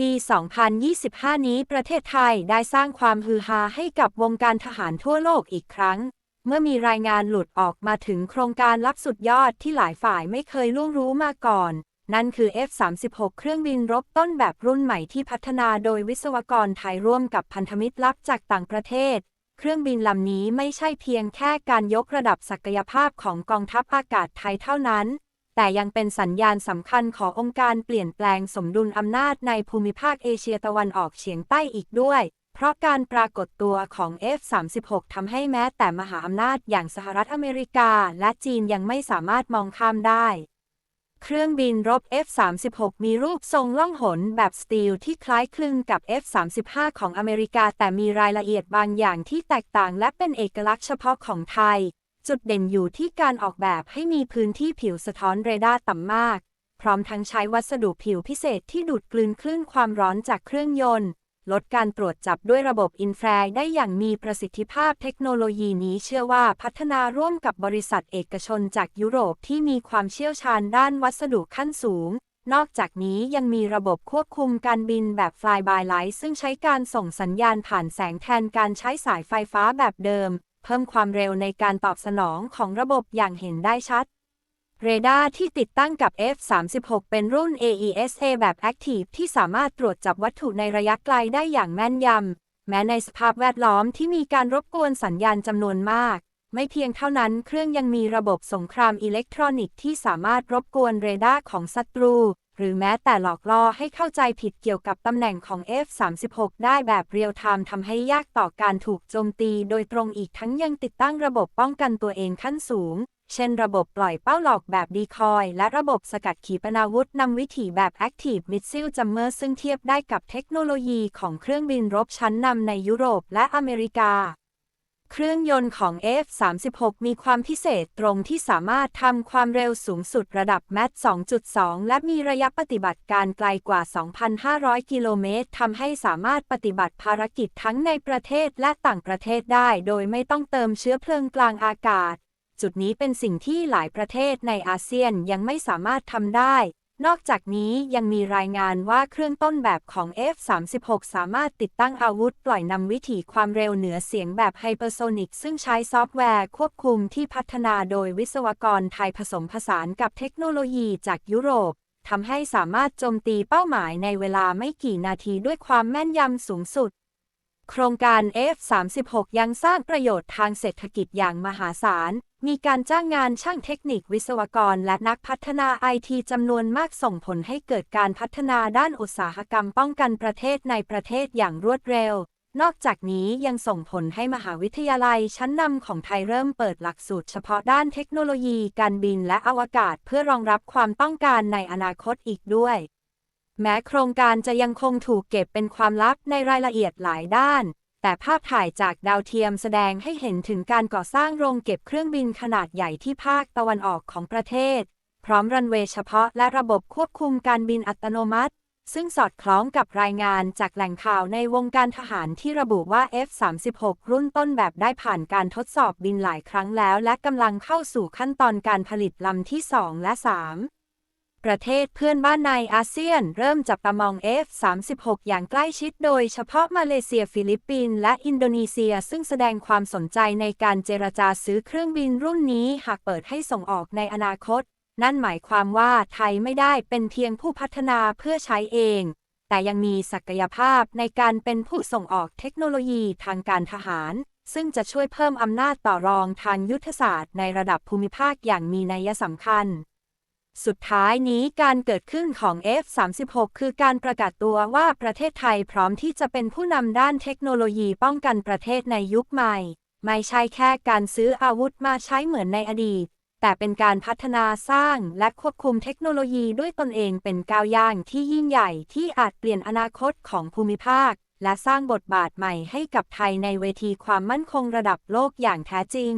ปี 2025 นี้ประเทศไทยได้สร้างความฮือฮาให้กับวงการทหารทั่วโลกอีกครั้ง เมื่อมีรายงานหลุดออกมาถึงโครงการลับสุดยอดที่หลายฝ่ายไม่เคยล่วงรู้มาก่อน นั่นคือ F-36 เครื่องบินรบต้นแบบรุ่นใหม่ที่พัฒนาโดยวิศวกรไทยร่วมกับพันธมิตรลับจากต่างประเทศ เครื่องบินลำนี้ไม่ใช่เพียงแค่การยกระดับศักยภาพของกองทัพอากาศไทยเท่านั้น แต่ยังเป็นสัญญาณสำคัญขององค์การเปลี่ยนแปลงสมดุลอำนาจในภูมิภาคเอเชียตะวันออกเฉียงใต้อีกด้วย เพราะการปรากฏตัวของ F-36 ทำให้แม้แต่มหาอำนาจอย่างสหรัฐอเมริกาและจีนยังไม่สามารถมองข้ามได้ เครื่องบินรบ F-36 มีรูปทรงล่องหนแบบสตีลที่คล้ายคลึงกับ F-35 ของอเมริกาแต่มีรายละเอียดบางอย่างที่แตกต่างและเป็นเอกลักษณ์เฉพาะของไทย จุดเด่นอยู่ที่การออกแบบให้มีพื้นที่ผิวสะท้อนเรดาร์ต่ำมาก พร้อมทั้งใช้วัสดุผิวพิเศษที่ดูดกลืนคลื่นความร้อนจากเครื่องยนต์ ลดการตรวจจับด้วยระบบอินฟราได้อย่างมีประสิทธิภาพเทคโนโลยีนี้เชื่อว่าพัฒนาร่วมกับบริษัทเอกชนจากยุโรปที่มีความเชี่ยวชาญด้านวัสดุขั้นสูง นอกจากนี้ยังมีระบบควบคุมการบินแบบ Fly by Light ซึ่งใช้การส่งสัญญาณผ่านแสงแทนการใช้สายไฟฟ้าแบบเดิม เพิ่มความเร็วในการตอบสนองของระบบอย่างเห็นได้ชัด เรดาร์ที่ติดตั้งกับ F-36 เป็นรุ่น AESA แบบ Active ที่สามารถตรวจจับวัตถุในระยะไกลได้อย่างแม่นยำ แม้ในสภาพแวดล้อมที่มีการรบกวนสัญญาณจำนวนมากไม่เพียงเท่านั้นเครื่องยังมีระบบสงครามอิเล็กทรอนิกส์ที่สามารถรบกวนเรดาร์ของศัตรู หรือแม้แต่หลอกล่อให้เข้าใจผิดเกี่ยวกับตำแหน่งของ F-36 ได้แบบเรียลไทม์ทำให้ยากต่อการถูกโจมตีโดยตรงอีกทั้งยังติดตั้งระบบป้องกันตัวเองขั้นสูง เช่นระบบปล่อยเป้าหลอกแบบดีคอย และระบบสกัดขีปนาวุธนำวิถีแบบ Active Missile Jammer ซึ่งเทียบได้กับเทคโนโลยีของเครื่องบินรบชั้นนำในยุโรปและอเมริกา เครื่องยนต์ของ F-36 มีความพิเศษตรงที่สามารถทำความเร็วสูงสุดระดับแมท2.2 และมีระยะปฏิบัติการไกลกว่า 2,500 กิโลเมตรทำให้สามารถปฏิบัติภารกิจทั้งในประเทศและต่างประเทศได้โดยไม่ต้องเติมเชื้อเพลิงกลางอากาศ จุดนี้เป็นสิ่งที่หลายประเทศในอาเซียนยังไม่สามารถทำได้ นอกจากนี้ยังมีรายงานว่าเครื่องต้นแบบของ F-36 สามารถติดตั้งอาวุธปล่อยนำวิถีความเร็วเหนือเสียงแบบไฮเปอร์โซนิกซึ่งใช้ซอฟต์แวร์ควบคุมที่พัฒนาโดยวิศวกรไทยผสมผสานกับเทคโนโลยีจากยุโรปทำให้สามารถโจมตีเป้าหมายในเวลาไม่กี่นาทีด้วยความแม่นยำสูงสุด โครงการ F36 ยังสร้างประโยชน์ทางเศรษฐกิจอย่างมหาศาล มีการจ้างงานช่างเทคนิควิศวกรและนักพัฒนาไอทีจำนวนมากส่งผลให้เกิดการพัฒนาด้านอุตสาหกรรมป้องกันประเทศในประเทศอย่างรวดเร็ว นอกจากนี้ยังส่งผลให้มหาวิทยาลัยชั้นนำของไทยเริ่มเปิดหลักสูตรเฉพาะด้านเทคโนโลยีการบินและอวกาศเพื่อรองรับความต้องการในอนาคตอีกด้วย แม้โครงการจะยังคงถูกเก็บเป็นความลับในรายละเอียดหลายด้าน แต่ภาพถ่ายจากดาวเทียมแสดงให้เห็นถึงการก่อสร้างโรงเก็บเครื่องบินขนาดใหญ่ที่ภาคตะวันออกของประเทศ พร้อมรันเวย์เฉพาะและระบบควบคุมการบินอัตโนมัติ ซึ่งสอดคล้องกับรายงานจากแหล่งข่าวในวงการทหารที่ระบุว่า F-36 รุ่นต้นแบบได้ผ่านการทดสอบบินหลายครั้งแล้ว และกำลังเข้าสู่ขั้นตอนการผลิตลำที่ 2 และ 3 ประเทศเพื่อนบ้านในอาเซียน เริ่มจับตามอง F-36 อย่างใกล้ชิดโดยเฉพาะมาเลเซียฟิลิปปินส์และอินโดนีเซีย ซึ่งแสดงความสนใจในการเจรจาซื้อเครื่องบินรุ่นนี้หากเปิดให้ส่งออกในอนาคต นั่นหมายความว่าไทยไม่ได้เป็นเพียงผู้พัฒนาเพื่อใช้เอง แต่ยังมีศักยภาพในการเป็นผู้ส่งออกเทคโนโลยีทางการทหาร ซึ่งจะช่วยเพิ่มอำนาจต่อรองทางยุทธศาสตร์ในระดับภูมิภาคอย่างมีนัยสำคัญ สุดท้ายนี้การเกิดขึ้นของ F36 คือการประกาศตัวว่าประเทศไทยพร้อมที่จะเป็นผู้นำด้านเทคโนโลยีป้องกันประเทศในยุคใหม่ ไม่ใช่แค่การซื้ออาวุธมาใช้เหมือนในอดีต แต่เป็นการพัฒนาสร้างและควบคุมเทคโนโลยีด้วยตนเองเป็นก้าวย่างที่ยิ่งใหญ่ที่อาจเปลี่ยนอนาคตของภูมิภาค และสร้างบทบาทใหม่ให้กับไทยในเวทีความมั่นคงระดับโลกอย่างแท้จริง